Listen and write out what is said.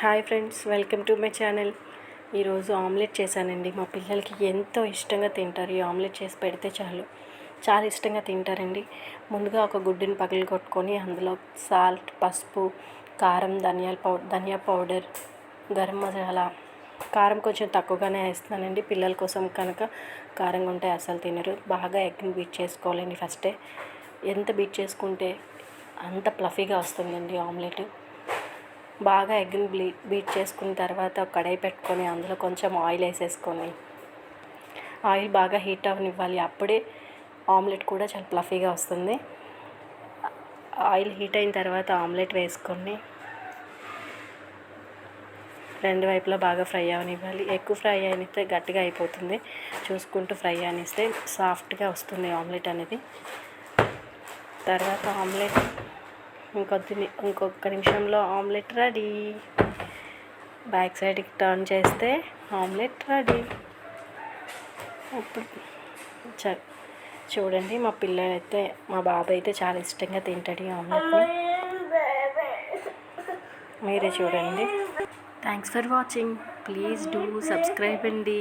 Hi friends welcome to my channel. ఈరోజు omelette చేశానండి. మా పిల్లలకి ఎంతో ఇష్టంగా తింటారు. ఈ ఆమ్లెట్ చేసి పెడితే చాలు. చాలా ఇష్టంగా తింటారండి. ముందుగా ఒక గుడ్డుని పగలు కొట్టుకొని అందులో సాల్ట్ పసుపు కారం ధనియాల పౌడర్ ధనియా పౌడర్ గరం మసాలా. కారం కొంచెం తక్కువగానే వేస్తున్నానండి. పిల్లల కోసం కనుక కారంగా ఉంటే అసలు తినరు. బాగా ఎగ్ని బీట్ చేసుకోవాలండి ఫస్టే. ఎంత బీట్ చేసుకుంటే అంత ప్లఫీగా వస్తుందండి ఆమ్లెట్. బాగా ఎగ్ని బ్లీ బీట్ చేసుకున్న తర్వాత కడాయి పెట్టుకొని అందులో కొంచెం ఆయిల్ వేసేసుకొని ఆయిల్ బాగా హీట్ అవనివ్వాలి అప్పుడే ఆమ్లెట్ కూడా చాలా ప్లఫీగా వస్తుంది. ఆయిల్ హీట్ అయిన తర్వాత ఆమ్లెట్ వేసుకొని రెండు వైపులా బాగా ఫ్రై అవనివ్వాలి ఎక్కువ ఫ్రై అయితే గట్టిగా అయిపోతుంది. చూసుకుంటూ ఫ్రై అనిస్తే సాఫ్ట్గా వస్తుంది ఆమ్లెట్ అనేది. తర్వాత ఆమ్లెట్ ఇంకొద్ది ఇంకొక నిమిషంలో ఆమ్లెట్ రెడీ. బ్యాక్ సైడ్కి టర్న్ చేస్తే ఆమ్లెట్ రెడీ. ఇప్పుడు చ చూడండి మా పిల్లలైతే మా బాబు అయితే చాలా ఇష్టంగా తింటాడు ఈ ఆమ్లెట్ని. మీరే చూడండి. Thanks for watching please do subscribe అండి.